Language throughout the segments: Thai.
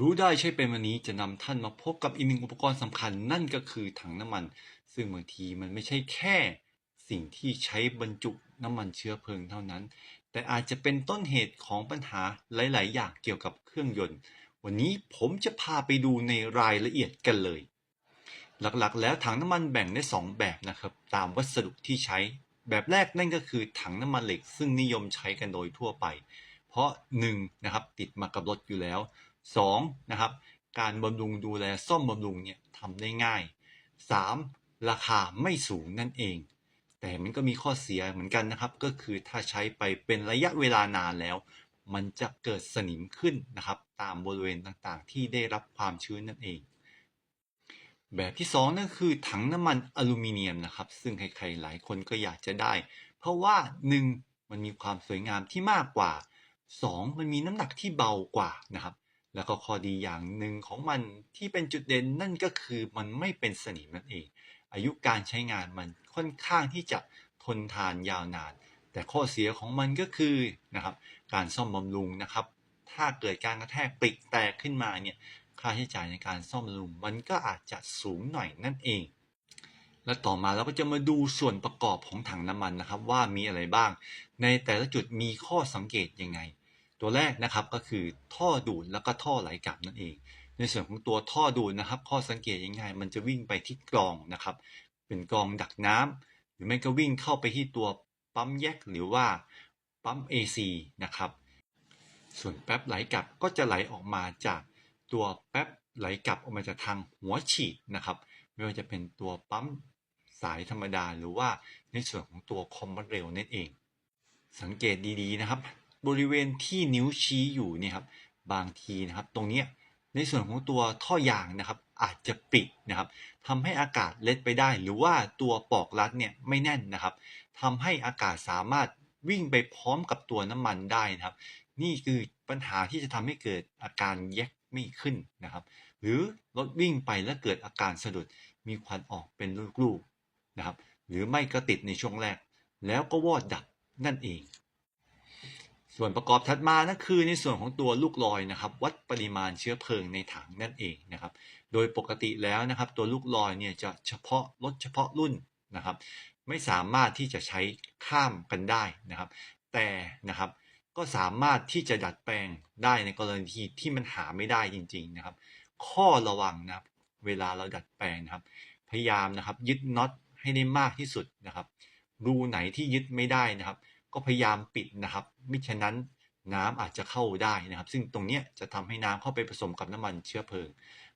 รู้ได้ใช่เป็นวันนี้จะนำท่านมาพบกับอีกหนึ่งอุปกรณ์สำคัญนั่นก็คือถังน้ำมัน ซึ่งบางทีมันไม่ใช่แค่สิ่งที่ใช้บรรจุน้ำมันเชื้อเพลิงเท่านั้น แต่อาจจะเป็นต้นเหตุของปัญหาหลาย ๆ อย่างเกี่ยวกับเครื่องยนต์ วันนี้ผมจะพาไปดูในรายละเอียดกันเลย หลัก ๆ แล้วถังน้ำมันแบ่งได้ 2 แบบนะครับ ตามวัสดุที่ใช้ แบบแรกนั่นก็คือถังน้ำมันเหล็ก ซึ่งนิยมใช้กันโดยทั่วไป เพราะ1นะครับติดมากับรถอยู่แล้ว 2. นะครับการบำรุงดูแลซ่อมบำรุงเนี่ยทำได้ง่าย 3. ราคาไม่สูงนั่นเอง แต่มันก็มีข้อเสียเหมือนกันนะครับ ก็คือถ้าใช้ไปเป็นระยะเวลานานแล้ว มันจะเกิดสนิมขึ้นนะครับ ตามบริเวณต่างๆ ที่ได้รับความชื้นนั่นเอง แบบที่2นั่นคือถังน้ำมันอลูมิเนียมนะครับ ซึ่งใครๆหลายคนก็อยากจะได้ เพราะว่า 1. มันมีความสวยงามที่มากกว่า 2. มันมีน้ำหนักที่เบากว่านะครับ แล้วก็ข้อดีอย่างหนึ่งของมันที่เป็นจุดเด่นนั่นก็คือมันไม่เป็นสนิมนั่นเอง อายุการใช้งานมันค่อนข้างที่จะทนทานยาวนาน แต่ข้อเสียของมันก็คือนะครับการซ่อมบำรุงนะครับ ถ้าเกิดการกระแทกปลิกแตกขึ้นมาเนี่ยค่าใช้จ่ายในการซ่อมบำรุงมันก็อาจจะสูงหน่อยนั่นเอง และต่อมาเราก็จะมาดูส่วนประกอบของถังน้ำมันนะครับ ว่ามีอะไรบ้าง ในแต่ละจุดมีข้อสังเกตยังไง ตัวแรกนะครับก็คือท่อดูดแล้วก็ท่อไหลกลับนั่นเอง ในส่วนของตัวท่อดูดนะครับ ข้อสังเกตยังไงมันจะวิ่งไปที่กรองนะครับ เป็นกรองดักน้ำหรือไม่ก็วิ่งเข้าไปที่ตัวปั๊มแยกหรือว่าปั๊ม AC นะครับ ส่วนแป๊บไหลกลับก็จะไหลออกมาจากตัวแป๊บไหลกลับออกมาจากทางหัวฉีดนะครับ ไม่ว่าจะเป็นตัวปั๊มสายธรรมดาหรือว่าในส่วนของตัวคอมบัตเร็วนั่นเอง สังเกตดีๆนะครับ บริเวณที่นิ้วชี้อยู่เนี่ยครับบางทีนะครับ ตรงนี้ในส่วนของตัวท่อยางนะครับ อาจจะปิดนะครับทำให้อากาศเล็ดไปได้ หรือว่าตัวปอกรัดเนี่ยไม่แน่นนะครับทำให้อากาศสามารถวิ่งไปพร้อมกับตัวน้ำมันได้นะครับ นี่คือปัญหาที่จะทำให้เกิดอาการแยกไม่ขึ้นนะครับ หรือรถวิ่งไปแล้วเกิดอาการสะดุดมีควันออกเป็นลูกๆนะครับ หรือไม่ก็ติดในช่วงแรก แล้วก็วอดดับนั่นเอง ส่วนประกอบถัดมานั่นคือในส่วนของตัวลูกลอยนะครับ วัดปริมาณเชื้อเพลิงในถังนั่นเองนะครับ โดยปกติแล้วนะครับ ตัวลูกลอยเนี่ยจะเฉพาะรถเฉพาะรุ่นนะครับ ไม่สามารถที่จะใช้ข้ามกันได้นะครับ แต่นะครับก็สามารถที่จะดัดแปลงได้ในกรณีที่ที่มันหาไม่ได้จริง ๆนะครับ ข้อระวังนะครับ เวลาเราดัดแปลงนะครับ พยายามนะครับ ยึดน็อตให้ได้มากที่สุดนะครับ รูไหนที่ยึดไม่ได้นะครับ ก็พยายามปิดนะครับ มิฉะนั้นน้ำอาจจะเข้าได้นะครับ ซึ่งตรงนี้จะทำให้น้ำเข้าไปผสมกับน้ำมันเชื้อเพลิง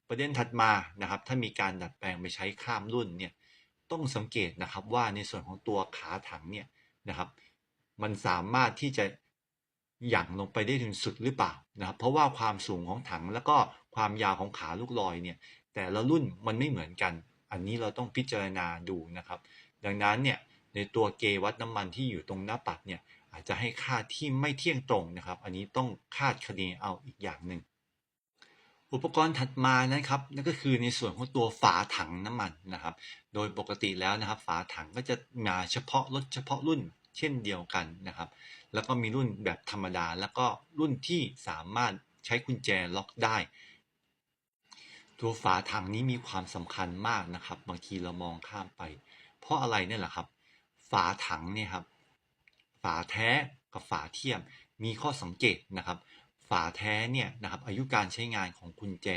ประเด็นถัดมานะครับ ถ้ามีการดัดแปลงไปใช้ข้ามรุ่นเนี่ยต้องสังเกตนะครับว่าในส่วนของตัวขาถังเนี่ยนะครับ มันสามารถที่จะหยั่งลงไปได้ถึงสุดหรือเปล่านะครับเพราะว่าความสูงของถังแล้วก็ความยาวของขาลูกลอยเนี่ยแต่ละรุ่นมันไม่เหมือนกัน อันนี้เราต้องพิจารณาดูนะครับ ดังนั้นเนี่ย ในตัวเกวัดน้ำมันที่อยู่ตรงหน้าปัดเนี่ยอาจจะให้ค่าที่ไม่เที่ยงตรงนะครับ อันนี้ต้องคาดคะเนเอาอีกอย่างหนึ่งอุปกรณ์ถัดมานะครับนั่นก็คือในส่วนของตัวฝาถังน้ำมันนะครับ โดยปกติแล้วนะครับ ฝาถังก็จะมาเฉพาะรถเฉพาะรุ่นเช่นเดียวกันนะครับ แล้วก็มีรุ่นแบบธรรมดา แล้วก็รุ่นที่สามารถใช้กุญแจล็อกได้ ตัวฝาถังนี้มีความสำคัญมากนะครับ บางทีเรามองข้ามไป เพราะอะไรเนี่ยแหละครับ ฝาถังเนี่ยครับ ฝาแท้กับฝาเทียมมีข้อสังเกตนะครับ ฝาแท้เนี่ยนะครับอายุการใช้งานของกุญแจ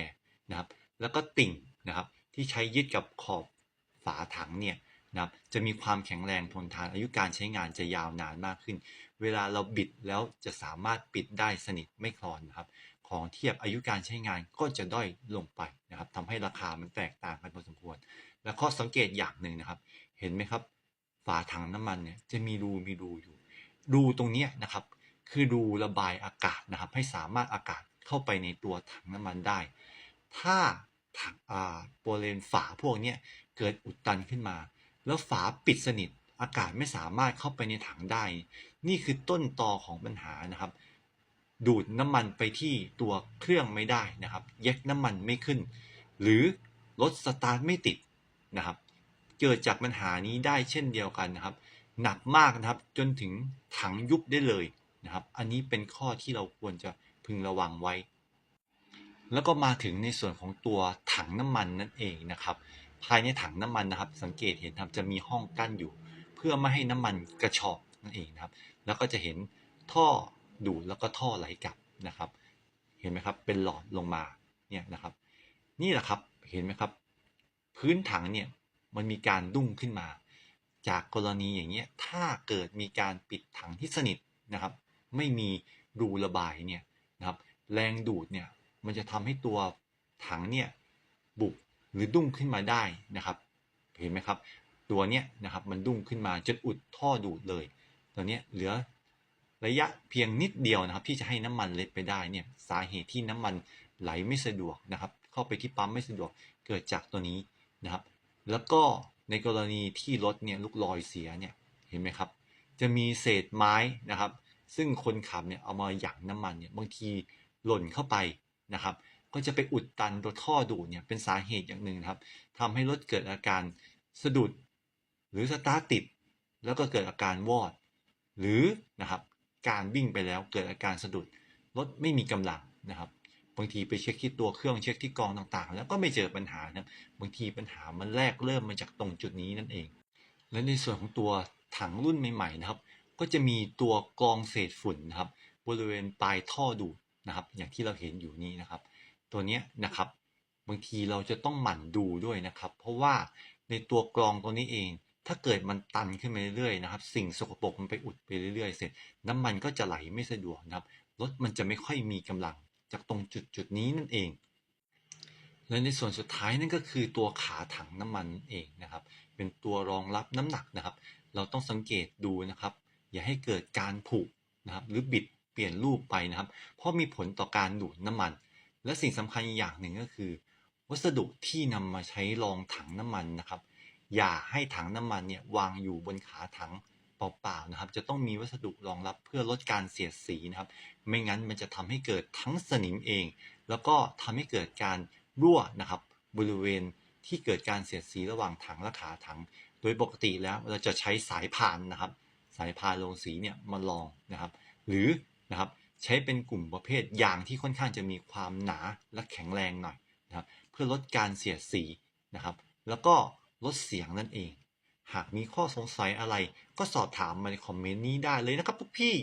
นะครับ แล้วก็ติ่งนะครับที่ใช้ยึดกับขอบฝาถังเนี่ยนะครับจะมีความแข็งแรงทนทานอายุการใช้งานจะยาวนานมากขึ้น เวลาเราบิดแล้วจะสามารถปิดได้สนิทไม่คลอนนะครับ ของเทียบอายุการใช้งานก็จะด้อยลงไปนะครับทำให้ราคามันแตกต่างกันพอสมควร และข้อสังเกตอย่างหนึ่งนะครับ เห็นไหมครับ ฝาถังน้ำมันเนี่ยจะมีรูมีรูอยู่ รูตรงนี้นะครับ คือรูระบายอากาศนะครับ ให้สามารถอากาศเข้าไปในตัวถังน้ำมันได้ ถ้าถังอ่าบริเวณฝาพวกนี้เกิดอุดตันขึ้นมา แล้วฝาปิดสนิทอากาศไม่สามารถเข้าไปในถังได้ นี่คือต้นตอของปัญหานะครับ ดูดน้ำมันไปที่ตัวเครื่องไม่ได้นะครับ แยกน้ำมันไม่ขึ้น หรือรถสตาร์ทไม่ติดนะครับ เกิดจากปัญหานี้ได้เช่นเดียวกันนะครับ หนักมากนะครับจนถึงถังยุบได้เลยนะครับ อันนี้เป็นข้อที่เราควรจะพึงระวังไว้ แล้วก็มาถึงในส่วนของตัวถังน้ำมันนั่นเองนะครับ ภายในถังน้ำมันนะครับ สังเกตเห็นครับจะมีห้องกั้นอยู่ เพื่อไม่ให้น้ำมันกระชอกนั่นเองนะครับ แล้วก็จะเห็นท่อดูดแล้วก็ท่อไหลกลับนะครับ เห็นไหมครับเป็นหลอดลงมาเนี่ยนะครับ นี่แหละครับเห็นไหมครับ พื้นถังเนี่ย มันมีการดุ้งขึ้นมา จากกรณีอย่างเงี้ยถ้าเกิดมีการปิดถังที่สนิทนะครับ ไม่มีรูระบายเนี่ยนะครับ แรงดูดเนี่ยมันจะทำให้ตัวถังเนี่ยบุบหรือดุ้งขึ้นมาได้นะครับ เห็นไหมครับ ตัวเนี้ยนะครับมันดุ้งขึ้นมาจนอุดท่อดูดเลย ตัวเนี้ยเหลือระยะเพียงนิดเดียวนะครับ ที่จะให้น้ำมันเล็ดไปได้เนี่ยสาเหตุที่น้ำมันไหลไม่สะดวกนะครับ เข้าไปที่ปั๊มไม่สะดวกเกิดจากตัวนี้นะครับ แล้วก็ในกรณีที่รถเนี่ยลูกลอยเสียเนี่ยเห็นไหมครับ จะมีเศษไม้นะครับ ซึ่งคนขับเนี่ยเอามาหยั่งน้ำมันเนี่ยบางทีหล่นเข้าไปนะครับ ก็จะไปอุดตันตัวท่อดูดเนี่ยเป็นสาเหตุอย่างหนึ่งครับทำให้รถเกิดอาการสะดุด หรือสตาร์ทติด แล้วก็เกิดอาการวอด หรือนะครับการวิ่งไปแล้วเกิดอาการสะดุดรถไม่มีกำลังนะครับ บางทีไปเช็คที่ตัวเครื่องเช็คที่กองต่างๆ แล้วก็ไม่เจอปัญหานะบางทีปัญหามันแรกเริ่มมาจากตรงจุดนี้นั่นเอง และในส่วนของตัวถังรุ่นใหม่ๆนะครับ ก็จะมีตัวกรองเศษฝุ่นนะครับ บริเวณปลายท่อดูดนะครับ อย่างที่เราเห็นอยู่นี้นะครับ ตัวนี้นะครับ บางทีเราจะต้องหมั่นดูด้วยนะครับ เพราะว่าในตัวกรองตัวนี้เอง ถ้าเกิดมันตันขึ้นมาเรื่อยๆนะครับ สิ่งสกปรกมันไปอุดไปเรื่อยๆ เสร็จ น้ำมันก็จะไหลไม่สะดวกนะครับรถมันจะไม่ค่อยมีกำลัง จากตรงจุดจุดนี้นั่นเอง และในส่วนสุดท้ายนั่นก็คือตัวขาถังน้ำมันนั่นเองนะครับ เป็นตัวรองรับน้ำหนักนะครับ เราต้องสังเกตดูนะครับ อย่าให้เกิดการผุนะครับ หรือบิดเปลี่ยนรูปไปนะครับ เพราะมีผลต่อการดูดน้ำมัน และสิ่งสำคัญอีกอย่างหนึ่งก็คือ วัสดุที่นำมาใช้รองถังน้ำมันนะครับ อย่าให้ถังน้ำมันเนี่ยวางอยู่บนขาถัง เปล่าๆนะครับ จะต้องมีวัสดุรองรับเพื่อลดการเสียดสีนะครับ ไม่งั้นมันจะทำให้เกิดทั้งสนิมเอง แล้วก็ทำให้เกิดการรั่วนะครับบริเวณที่เกิดการเสียดสีระหว่างถังและขาถัง โดยปกติแล้วเราจะใช้สายพานนะครับ สายพานลงสีเนี่ยมาลองนะครับ หรือนะครับใช้เป็นกลุ่มประเภทยางที่ค่อนข้างจะมีความหนาและแข็งแรงหน่อยนะครับ เพื่อลดการเสียดสีนะครับ แล้วก็ลดเสียงนั่นเอง หากมีข้อสงสัยอะไรก็สอบถามมาในคอมเมนต์นี้ได้เลยนะครับพวกพี่